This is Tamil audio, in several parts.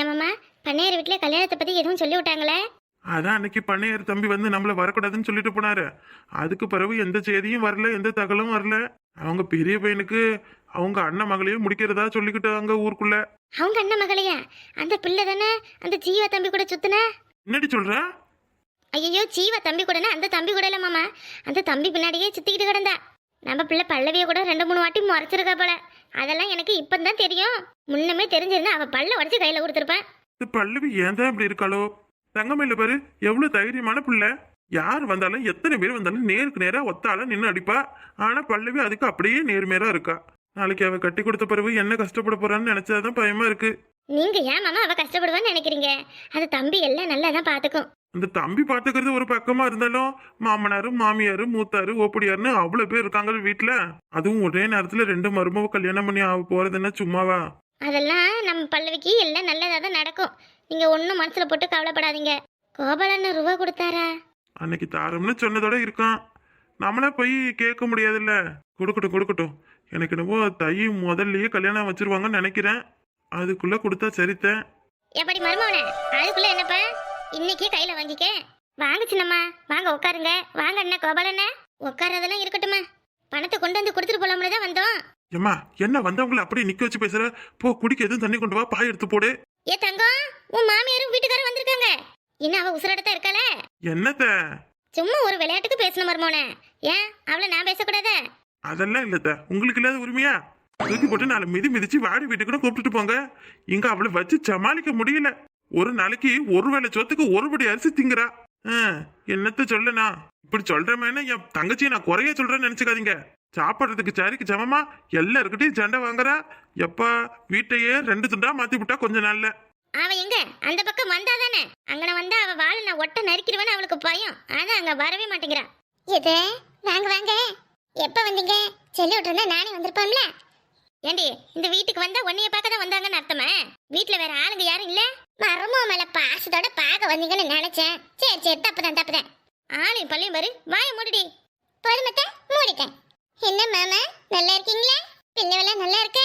ஏமாம்மா பண்ணையார் வீட்டில் கல்யாணத்தை பற்றி எதுவும் சொல்லி விட்டாங்களே? அதான் அன்னைக்கு பண்ணையார் தம்பி வந்து நம்மள வரக்கூடாதுன்னு சொல்லிட்டு போனாரு. அதுக்கு பிறகு எந்த செய்தியும் வரல எந்த தகவலும் வரல. அவங்க பெரிய பையனுக்கு அவங்க அண்ணன் மகளையும் முடிக்கிறதா சொல்லிக்கிட்டாங்க ஊருக்குள்ள. அவங்க அண்ணன் மகளையா? அந்த பிள்ளை தானே? அந்த ஜீவா தம்பி கூட சுத்துன? என்னடி சொல்ற? ஐயோ ஜீவா தம்பி கூடனா? அந்த தம்பி கூட இல்ல மாமா. அந்த தம்பி பின்னாடியே சுத்திக்கிட்டு கிடந்தா. நம்ம பிள்ளை பல்லவிய கூட ரெண்டு மூணு வாட்டி முறைச்சிருக்கா போல. அதெல்லாம் எனக்கு இப்பதான் தெரியும். முன்னமே தெரிஞ்சிருந்தா அவ பல்ல உடச்சு கையில கொடுத்துருப்பேன் இந்த பல்லவி ஏன் தான் இப்படி இருக்காளோ? தங்கமயில பாரு எவ்வளவு தைரியமான பிள்ளை. யார் வந்தாலும் எத்தனை பேர் வந்தாலும் நேருக்கு நேரா ஒத்தால நின்று அடிப்பா. ஆனா பல்லவி அதுக்கு அப்படியே நேர்மையா இருக்கா. நாளைக்கு அவ கட்டி கொடுத்த பிறகு என்ன கஷ்டப்பட போறான்னு நினைச்சாதான் பயமா இருக்கு. நீங்க ஏன் மாமா அவ கஷ்டப்படுவான்னு நினைக்கிறீங்க? அது தம்பி எல்லாம் நல்லா தான் பாத்துக்கும். அந்த தம்பி பாத்துக்கிறது ஒரு பக்கமா இருந்தாலும் மாமனாரு மாமியாரு மூத்தாரு ஓப்படியாருன்னு அவ்வளவு பேர் இருக்காங்க வீட்டுல அதுவும் ஒரே நேரத்துல ரெண்டு மருமவ கல்யாணம் பண்ணி ஆக போறது என்ன சும்மாவா? அதெல்லாம் நம்ம பல்லவிக்கு எல்லாம் நல்லதா தான் நடக்கும். நீங்க ஒன்றும் மனசுல போட்டு கவலைப்படாதீங்க. கோபாலண்ண ரூபா கொடுத்தாரா? அன்னைக்கு தாரம்னு சொன்னதோட இருக்கான். நம்மளா போய் கேட்க முடியாதுல்ல. கொடுக்கட்டும் கொடுக்கட்டும். எனக்கு என்னவோ தை முதல்லயே கல்யாணம் வச்சிருவாங்கன்னு நினைக்கிறேன். அதுக்குள்ள கொடுத்தா சரித்தேன். எப்படி மருமவனே அதுக்குள்ள என்னப்பா? இன்னைக்கே கையில வாங்கிக்க. வாங்க சின்னம்மா. வாங்க உட்காருங்க. வாங்க அண்ணா கோபாலண்ணா உட்காரதெல்லாம் இருக்கட்டுமா பணத்தை கொண்டு வந்து கொடுத்துட்டு போலாம்னு தான் வந்தோம். ஏம்மா என்ன வந்தவங்கள அப்படியே நிக்க வச்சு பேசுற? போ குடிக்க எதுவும் தண்ணி கொண்டு வா பாய் எடுத்து போடு. ஏ தங்கம் உன் மாமியாரும் வீட்டுக்காரரும் வந்திருக்காங்க. இன்னும் அவ உசுரடத்தான் இருக்கால என்னத்த? சும்மா ஒரு விளையாட்டுக்கு பேசணும் மருமவனே ஏன் அவளை நான் பேசக்கூடாதா? அதெல்லாம் இல்லத்த. உங்களுக்கு இல்லாத உரிமையா? தூக்கி போட்டு நாலு மிதி மிதிச்சு வாடி வீட்டுக்கு கூப்பிட்டுட்டு போங்க. இங்க அவளை வச்சு சமாளிக்க முடியல. ஒரு நாளைக்கு ஒரு வேளை சொத்துக்கு ஒரு படி அரிசி திங்குறா. ஆ, என்னத்த சொல்லனா? இப்படி சொல்றமேனா என் தங்கச்சியை நான் குறைய சொல்றேன்னு நினைச்சுக்காதீங்க. சாப்பிட்றதுக்கு சரிக்கு சமமா எல்லாருக்கிட்டையும் சண்டை வாங்குறா. எப்பா வீட்டையே ரெண்டு துண்டா மாத்தி விட்டா கொஞ்ச நாள்ல. அவ எங்க? அந்த பக்கம் வந்தா தானே? அங்கன வந்தா அவ வாழை நான் ஒட்ட நறுக்கிடுவேன்னு அவளுக்கு பயம். அதான் அங்க வரவே மாட்டேங்கிறா. எது? வாங்க வாங்க. எப்ப வந்தீங்க? சொல்லி விட்டுருந்தா நானே வந்திருப்பேன்ல ஏண்டி இந்த வீட்டுக்கு வந்தா உன்னைய பார்க்க தான் வந்தாங்கன்னு அர்த்தமா? வீட்டுல வேற ஆளுங்க யாரும் இல்ல? மரமோ மேல பாசத்தோட பார்க்க வந்தீங்கன்னு நினைச்சேன். சரி சரி தப்புதான் தப்புதான். ஆளையும் பள்ளியும் பாரு வாய மூடிடி. பொறுமத்த மூடிட்டேன். என்ன மாமா நல்லா இருக்கீங்களா? பிள்ளைவெல்லாம் நல்லா இருக்க?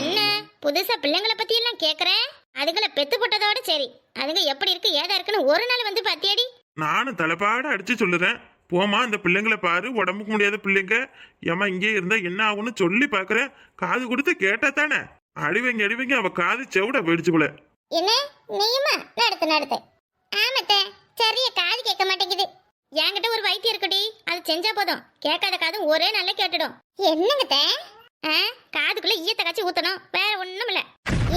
என்ன புதுசா பிள்ளைங்கள பத்தி எல்லாம் கேக்குறேன் அதுகளை பெத்து போட்டதோட சரி. அதுங்க எப்படி இருக்கு ஏதா இருக்குன்னு ஒரு நாள் வந்து பாத்தியாடி? நானும் தலைப்பாட அடிச்சு சொல்லுறேன். போமா அந்த பிள்ளைங்களை பாரு உடம்புக்கு முடியாத பிள்ளைங்க. ஏமா இங்கே இருந்தா என்ன ஆகும்னு சொல்லி பாக்குறேன் காது கொடுத்து கேட்டா தானே அடிவைங்க அடிவைங்க அவ காது செவிட போயிடுச்சு போல. என்ன? நீயுமா? நடத்து நடத்து. ஆமத்த. சரிய காது கேட்க மாட்டேங்குது. என்கிட்ட ஒரு வைத்தியம் இருக்குடி. அது செஞ்சா போதும். கேட்காத காது ஒரே நாள்ல கேட்டுடும். என்னங்கத்த? காதுக்குள்ள ஈயத்தை காய்ச்சி ஊத்தணும். வேற ஒண்ணும் இல்ல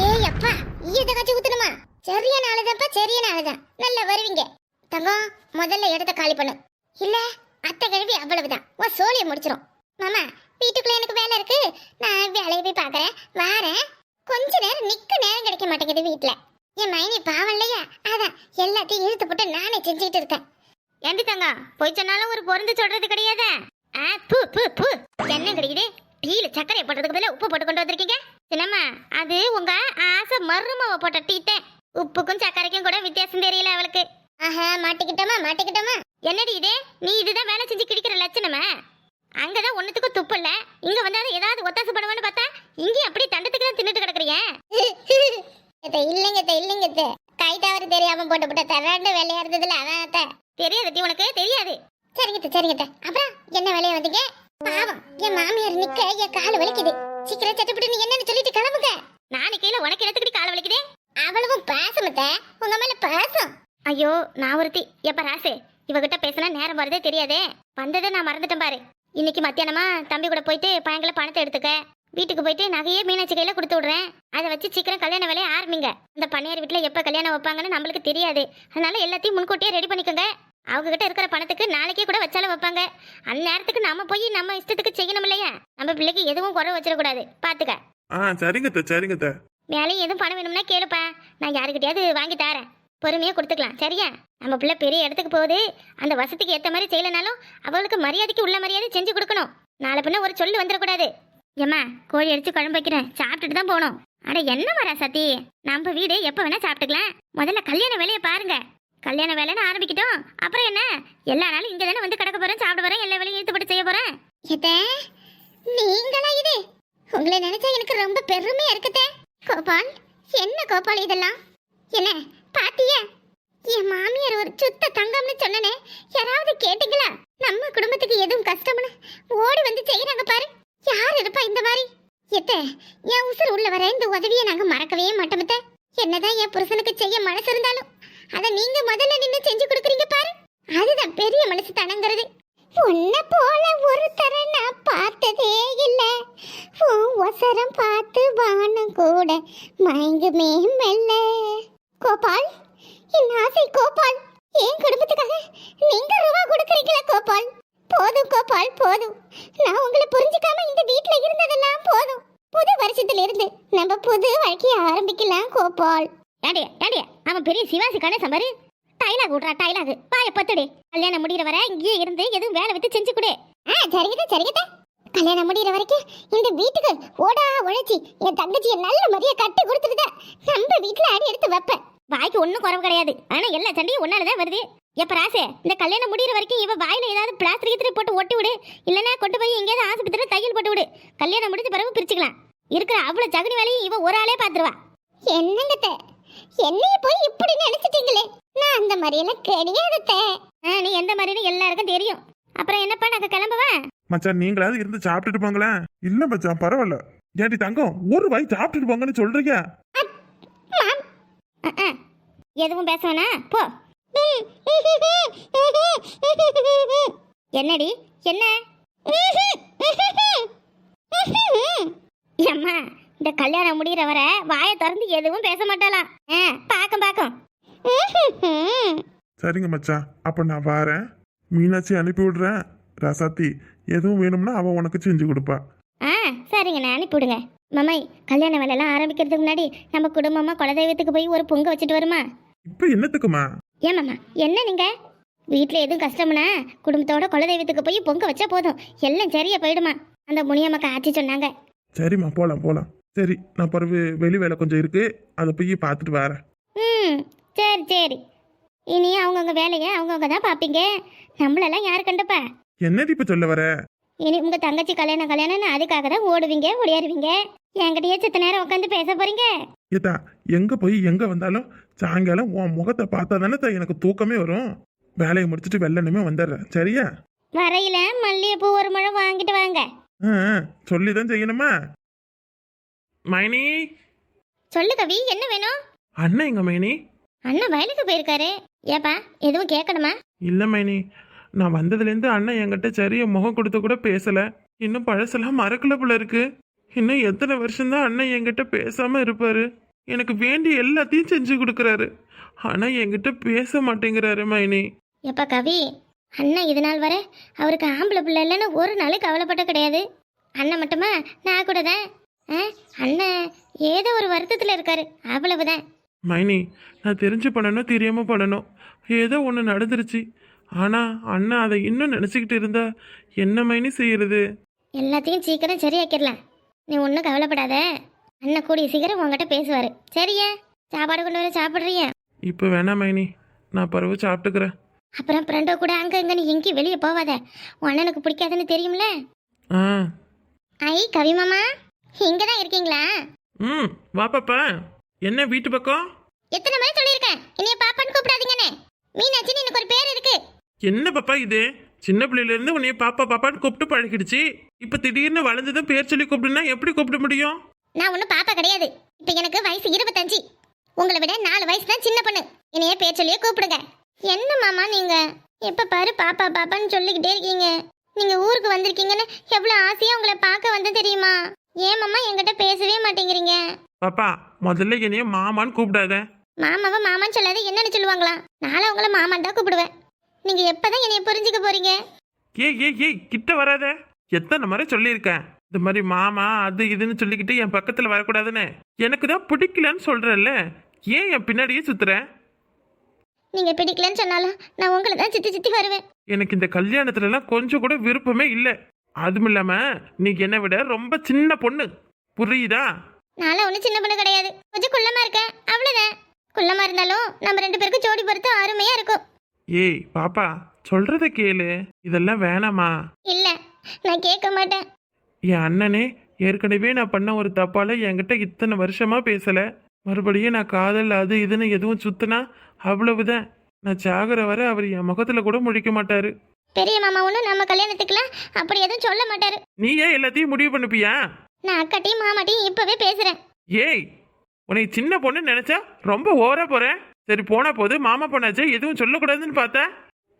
ஏய் அப்பா ஈயத்தை காய்ச்சி ஊத்தணுமா? சரியான ஆளுதான்ப்பா சரியான ஆளுதான். நல்லா வருவீங்க. தங்கம் முதல்ல இடத்த காலி பண்ணு. இல்ல அத்தை கழுவி அவ்வளவுதான். உன் சோழியை முடிச்சிரும். மாமா வீட்டுக்குள்ள எனக்கு வேலை இருக்கு. நான் வேலையை போய் பாக்குறேன் வாரேன். கொஞ்ச நேரம் நிக்க நேரம் கிடைக்க மாட்டேங்குது வீட்ல. என் மைனி பாவம் இல்லையா? அதான் எல்லாத்தையும் இழுத்து போட்டு நானே செஞ்சுக்கிட்டு இருக்கேன். ஏண்டி தங்க போய் சொன்னாலும் ஒரு பொருந்து சொல்றது கிடையாது. ஆ பூ பூ பூ. என்ன கிடைக்குது? டீல சர்க்கரை போட்டதுக்கு பதிலா உப்பு போட்டு கொண்டு வந்திருக்கீங்க? சின்னம்மா அது உங்க ஆசை மருமவ போட்ட டீத்தே உப்புக்கும் சர்க்கரைக்கும் கூட வித்தியாசம் தெரியல அவளுக்கு. ஆஹா மாட்டிக்கிட்டோமா மாட்டிக்கிட்டோமா? என்னடி இது? நீ இதுதான் வேலை செஞ்சு கிடிக்கிற லட்சணமா? அங்கதான் ஒண்ணுத்துக்கும் துப்பு இல்ல. இங்க வந்தாலும் ஏதாவது ஒத்தாசு பண்ணுவேன்னு பார்த்தா இங்கேயும் அப்படி தண்டத்துக்கு தான் தின்னுட்டு கிடக்குறீங்க இல்லைங்க இல்லைங்க கை தவறு தெரியாம போட்டு போட்ட தராண்டு வேலையா இருந்ததுல அதான் தெரியாது உனக்கு தெரியாது. சரிங்க சரிங்க அப்புறம் என்ன வேலையா வந்தீங்க? பாவம் என் மாமியார் நிக்க என் கால் வலிக்குது. சீக்கிரம் சட்டப்பட்டு நீ என்னன்னு சொல்லிட்டு கிளம்புங்க. நானே கீழே உனக்கு இடத்துக்கிட்டு கால் வலிக்குதே? அவ்வளவும் பாசமத்த உங்க மேல பாசம். ஐயோ நான் ஒருத்தி. எப்ப ராசு? இவகிட்ட பேசினா நேரம் வரதே தெரியாதே. வந்ததை நான் மறந்துட்டேன் பாரு. இன்னைக்கு மத்தியானமா தம்பி கூட போயிட்டு பையங்களை பணத்தை எடுத்துக்க. வீட்டுக்கு போயிட்டு நகையே மீனாட்சி கையில கொடுத்து விடுறேன். அதை வச்சு சீக்கிரம் கல்யாண வேலையை ஆரம்பிங்க. இந்த பண்ணையார் வீட்டுல எப்ப கல்யாணம் வைப்பாங்கன்னு நம்மளுக்கு தெரியாது. அதனால எல்லாத்தையும் முன்கூட்டியே ரெடி பண்ணிக்கோங்க. அவங்க கிட்ட இருக்கிற பணத்துக்கு நாளைக்கே கூட வச்சாலும் வைப்பாங்க. அந்நேரத்துக்கு நம்ம போய் நம்ம இஷ்டத்துக்கு செய்யணும் இல்லையா? நம்ம பிள்ளைக்கு எதுவும் குறை வச்சிடக்கூடாது. பாத்துக்க. ஆ சரிங்கத்த சரிங்கத்த மேலேயும் எதுவும் பணம் வேணும்னா கேளுப்பா. நான் யாருக்கிட்டயாவது வாங்கி தரேன். பொறுமையாக கொடுத்துக்கலாம் சரியா? நம்ம பிள்ளை பெரிய இடத்துக்கு போகுது அந்த வசதிக்கு ஏற்ற மாதிரி செய்யலனாலும் அவளுக்கு மரியாதைக்கு உள்ள மரியாதை செஞ்சு கொடுக்கணும். நாலு பின்ன ஒரு சொல்லு வந்துடக்கூடாது. ஏம்மா கோழி அடித்து குழம்பு வைக்கிறேன் சாப்பிட்டுட்டு தான் போகணும். அட என்ன வரா சத்தி? நம்ம வீடு எப்போ வேணா சாப்பிட்டுக்கலாம். முதல்ல கல்யாண வேலையை பாருங்க. கல்யாண வேலைன்னு ஆரம்பிக்கிட்டோம். அப்புறம் என்ன? எல்லா நாளும் இங்கே தானே வந்து கிடக்க போகிறேன் சாப்பிட போகிறேன் எல்லா வேலையும் ஈடுபட்டு போட்டு செய்ய போறேன். நீங்களா இது? உங்களை நினைச்சா எனக்கு ரொம்ப பெருமையா இருக்குதே கோபால் என்ன கோபால் இதெல்லாம்? என்ன? பாத்தியா? என் மாமியார் ஒரு சுத்த தங்கம்னு சொன்னனே யாராவது கேட்டீங்களா? நம்ம குடும்பத்துக்கு எதுவும் கஷ்டம்னு? ஓடி வந்து செய்யறாங்க பாரு. யார் இருப்பா இந்த மாதிரி? எத்த என் உசுர் உள்ள வர இந்த உதவியை நாங்க மறக்கவே மாட்டோம் என்னதான் என் புருஷனுக்கு செய்ய மனசு இருந்தாலும் அத நீங்க முதல்ல நின்னு செஞ்சு கொடுக்குறீங்க பாரு. அதுதான் பெரிய மனசு தனங்கிறது உன்னை போல ஒருத்தர நான் பார்த்ததே இல்ல. உன் ஒசரம் பார்த்து வானம் கூட மயங்குமே மெல்ல. கோபால்? என் ஆசை கோபால். என் குடும்பத்துக்காக நீங்க ரூபா கொடுக்குறீங்களா கோபால்? போதும் கோபால் போதும். நான் உங்களை புரிஞ்சுக்காம இந்த வீட்ல இருந்ததெல்லாம் போதும். புது வருஷத்துல இருந்து நம்ம புது வாழ்க்கைய ஆரம்பிக்கலாம் கோபால். ஏடியா ஏடியா அவன் பெரிய சிவாசி கணேசன் பாரு. டைலாக் விட்றா டைலாக். பாய பத்துடு. கல்யாணம் முடிகிற வரை இங்கேயே இருந்து எதுவும் வேலை விட்டு செஞ்சு கொடு. ஆ சரிங்கதா சரிங்கதா. கல்யாணம் முடிகிற வரைக்கும் இந்த வீட்டுக்கு ஓடா உழைச்சி என் தங்கச்சியை நல்ல முறையை கட்டி கொடுத்துருதா நம்ம வீட்டுல அடி எடுத்து வைப்பேன். வாய்க்கு ஒன்றும் குறவு கிடையாது. ஆனா எல்லா சண்டையும் ஒன்னாலதான் வருது. எப்ப ராசே இந்த கல்யாணம் முடிகிற வரைக்கும் இவ வாயில ஏதாவது பிளாஸ்டிக் கீத்திரி போட்டு ஒட்டி விடு. இல்லைன்னா கொண்டு போய் எங்கேயாவது ஆஸ்பத்திரியில் தையல் போட்டு விடு. கல்யாணம் முடிஞ்ச பிறகு பிரிச்சுக்கலாம். இருக்கிற அவ்வளவு ஜகுனி வேலையும் இவ ஒரு ஆளே பாத்துருவா என்னங்கத்த என்னைய போய் இப்படி நினைச்சிட்டீங்களே? நான் அந்த மாதிரி எல்லாம் கிடையாதுத்த நீ எந்த மாதிரின்னு எல்லாருக்கும் தெரியும். அப்புறம் என்னப்பா நாங்க கிளம்பவா? மச்சான் நீங்களாவது இருந்து சாப்பிட்டுட்டு போங்களேன். இல்ல மச்சான் பரவாயில்ல. ஏன்டி தங்கம் ஒரு வாய் சாப்பிட்டுட்டு போங்கன்னு சொல்றீங்க. எதுவும் பேச வேணா? போ. என்னடி? என்ன? அம்மா இந்த கல்யாணம் முடிகிற வர வாயை திறந்து எதுவும் பேச மாட்டாளாம் ஆ, பாக்கம் பாக்கம் சரிங்க மச்சான் அப்ப நான் வாரேன். மீனாட்சி அனுப்பி விடுறேன். ரசாத்தி எதுவும் வேணும்னா அவ உனக்கு செஞ்சு கொடுப்பா. ஆ சரிங்க நான் அனுப்பிவிடுங்க மாமை கல்யாண வேலையெல்லாம் ஆரம்பிக்கிறதுக்கு முன்னாடி நம்ம குடும்பமா குலதெய்வத்துக்கு போய் ஒரு பொங்க வச்சுட்டு வருமா? இப்ப என்னத்துக்குமா? ஏன் மாமா என்ன நீங்க? வீட்டில் எதுவும் கஷ்டம்னா குடும்பத்தோட குலதெய்வத்துக்கு போய் பொங்க வச்சா போதும். எல்லாம் சரியா போயிடுமா? அந்த முனியம்மாக்கு ஆட்சி சொன்னாங்க. சரிம்மா போலாம் போலாம். சரி நான் பிறகு வெளி வேலை கொஞ்சம் இருக்கு. அதை போய் பார்த்துட்டு வரேன். ம் சரி சரி. இனி அவங்கவுங்க வேலையை அவங்கவுங்க தான் பார்ப்பீங்க. நம்மளெல்லாம் யார் கண்டுப்பா? என்னடி இப்ப சொல்ல வர? இனி உங்க தங்கச்சி கல்யாணம் கல்யாணம்னு அதுக்காக தான் ஓடுவீங்க ஓடியாருவீங்க. என்கிட்டயே சித்த நேரம் உட்காந்து பேச போறீங்க? ஏதா எங்க போய் எங்க வந்தாலும் சாயங்காலம் உன் முகத்தை பார்த்தா தானே எனக்கு தூக்கமே வரும். வேலையை முடிச்சுட்டு வெள்ளனுமே வந்துடுறேன். சரியா? வரையில மல்லிகைப்பூ ஒரு முழம் வாங்கிட்டு வாங்க. சொல்லி தான் செய்யணுமா? மைனி? சொல்லு கவி என்ன வேணும்? அண்ணன் எங்க மைனி? அண்ணன் வயலுக்கு போயிருக்காரு. ஏப்பா எதுவும் கேட்கணுமா? இல்ல மைனி நான் வந்ததுலேருந்து அண்ணன் என்கிட்ட சரியா முகம் கொடுத்து கூட பேசல. இன்னும் பழசெல்லாம் மறக்கல போல இருக்கு. இன்னும் எத்தனை வருஷம்தான் அண்ணன் என்கிட்ட பேசாம இருப்பாரு? எனக்கு வேண்டிய எல்லாத்தையும் செஞ்சு கொடுக்குறாரு. ஆனா என்கிட்ட பேச மாட்டேங்கிறாரு மைனி. எப்பா கவி அண்ணன் இது நாள் வரை அவருக்கு ஆம்பளை பிள்ளை இல்லைன்னு ஒரு நாள் கவலைப்பட்ட கிடையாது. அண்ணன் மட்டுமா? நான் கூட தான் அண்ணன் ஏதோ ஒரு வருத்தத்தில் இருக்காரு. அவ்வளவுதான். மைனி நான் தெரிஞ்சு பண்ணணும் தெரியாம பண்ணணும். ஏதோ ஒன்று நடந்துருச்சு. ஆனா அண்ணன் அதை இன்னும் நினச்சிக்கிட்டு இருந்தா என்ன மைனி செய்யறது? எல்லாத்தையும் சீக்கிரம் சரியாக்கிடலாம். நீ ஒன்றும் கவலைப்படாத. அண்ணன் கூடிய சீக்கிரம் உங்ககிட்ட பேசுவார். சரியா? சாப்பாடு கொண்டு வர சாப்பிட்றியா? இப்போ வேணாம் மைனி. நான் பறவை சாப்பிட்டுக்கிறேன். அப்புறம் ஃப்ரெண்டோ கூட அங்கே இங்கன்னு எங்கேயும் வெளியே போவாத. உன் அண்ணனுக்கு பிடிக்காதுன்னு தெரியும்ல? ஆ. ஐ கவி மாமா. இங்கே தான் இருக்கீங்களா? ம் வா பாப்பா. என்ன வீட்டு பக்கம்? எத்தனை மணி சொல்லியிருக்கேன். இனிய பாப்பான்னு கூப்பிடாதீங்கன்னு. மீனாட்சின்னு எனக்கு ஒரு பேர் இருக்கு. என்ன பாப்பா இது? சின்ன பிள்ளையில இருந்து உன்னைய பாப்பா பாப்பான்னு கூப்பிட்டு பழகிடுச்சு. இப்ப திடீர்னு வளர்ந்ததும் பேர் சொல்லி கூப்பிடுனா எப்படி கூப்பிட முடியும்? நான் ஒன்றும் பாப்பா கிடையாது. இப்போ எனக்கு வயசு இருபத்தஞ்சு. உங்களை விட நாலு வயசு தான் சின்ன பொண்ணு. என்னைய பேர் சொல்லியே கூப்பிடுங்க. என்ன மாமா நீங்க? எப்ப பாரு பாப்பா பாப்பான்னு சொல்லிக்கிட்டே இருக்கீங்க. நீங்க ஊருக்கு வந்திருக்கீங்கன்னு எவ்வளவு ஆசையா உங்களை பார்க்க வந்து தெரியுமா? ஏன் மாமா என்கிட்ட பேசவே மாட்டேங்கிறீங்க? பாப்பா முதல்ல என்னைய மாமான்னு கூப்பிடாத. மாமாவை மாமான்னு சொல்லாத என்னன்னு சொல்லுவாங்களா நானும் உங்களை மாமான்னு தான் கூப்பிடுவேன். நீங்க எப்பதான் என்னைய புரிஞ்சுக்க போறீங்க? ஏய் ஏய் ஏய் கிட்ட வராத. எத்தனை முறை சொல்லியிருக்கேன். இந்த மாதிரி மாமா அது இதுன்னு சொல்லிக்கிட்டு என் பக்கத்துல வரக்கூடாதுன்னு. எனக்கு தான் பிடிக்கலன்னு சொல்றேன்ல. ஏன் என் பின்னாடியே சுத்துற? நீங்க பிடிக்கலன்னு சொன்னாலும் நான் உங்களை தான் சுத்தி சுத்தி வருவேன். எனக்கு இந்த கல்யாணத்துல எல்லாம் கொஞ்சம் கூட விருப்பமே இல்லை. அதுவும் இல்லாம நீ என்னை விட ரொம்ப சின்ன பொண்ணு. புரியுதா? நான்லாம் ஒன்றும் சின்ன பொண்ணு கிடையாது. கொஞ்சம் குள்ளமா இருக்கேன். அவ்வளோதான் குள்ளமா இருந்தாலும் நம்ம ரெண்டு பேருக்கும் ஜோடி பொறுத்து அருமையா இருக்கும். ஏய் பாப்பா சொல்றத கேளு. இதெல்லாம் வேணாமா? இல்ல நான் கேட்க மாட்டேன். என் அண்ணனே ஏற்கனவே நான் பண்ண ஒரு தப்பால என்கிட்ட இத்தனை வருஷமா பேசல. மறுபடியும் நான் காதல் அது இதுன்னு எதுவும் சுத்தினா அவ்வளவுதான். நான் சாகுற வரை அவர் என் முகத்துல கூட முழிக்க மாட்டாரு. பெரிய மாமா ஒன்றும் நம்ம கல்யாணத்துக்குலாம் அப்படி எதுவும் சொல்ல மாட்டாரு. நீ ஏன் எல்லாத்தையும் முடிவு பண்ணிப்பியா? நான் அக்காட்டையும் மாமாட்டையும் இப்பவே பேசுறேன். ஏய் உன்னை சின்ன பொண்ணு நினைச்சா ரொம்ப ஓவரா போறேன். சரி போனா போது மாமா பொண்ணாச்சே எதுவும் சொல்லக்கூடாதுன்னு பார்த்தா?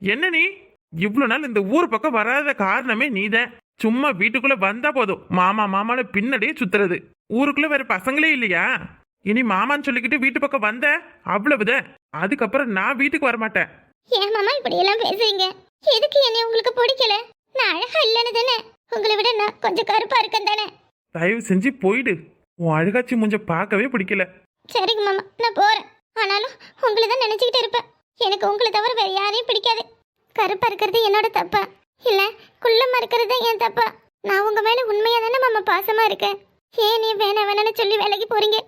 என்ன நீ? இவ்வளவு நாள் இந்த ஊர் பக்கம் வராத காரணமே நீதான் சும்மா வீட்டுக்குள்ள வந்தா போதும். மாமா மாமான்னு பின்னாடியே சுத்துறது. ஊருக்குள்ள வேற பசங்களே இல்லையா? இனி மாமான்னு சொல்லிக்கிட்டு வீட்டு பக்கம் வந்த? அவ்வளவுதான் அதுக்கப்புறம் நான் வீட்டுக்கு வர மாட்டேன் ஏன் மாமா இப்படி எல்லாம் பேசுறீங்க? எதுக்கு என்னை உங்களுக்கு பிடிக்கல? நான் அழகா இல்லைன்னு தானே. உங்களை விட நான் கொஞ்சம் கருப்பா இருக்கேன் தானே. தயவு செஞ்சு போயிடு. உன் அழுகாச்சி மூஞ்ச பார்க்கவே பிடிக்கல. சரிங்க மாமா நான் போறேன். ஆனாலும் உங்களை தான் நினச்சிக்கிட்டு இருப்பேன். எனக்கு உங்களை தவிர வேற யாரையும் பிடிக்காது. கருப்பாக இருக்கிறது என்னோட தப்பா? இல்லை குள்ளமாக இருக்கிறது என் தப்பா? நான் உங்கள் மேலே உண்மையாக தானே மாமா பாசமாக இருக்கேன். ஏன் நீ வேணாம் வேணாம்னு சொல்லி வேலைக்கு போகிறீங்க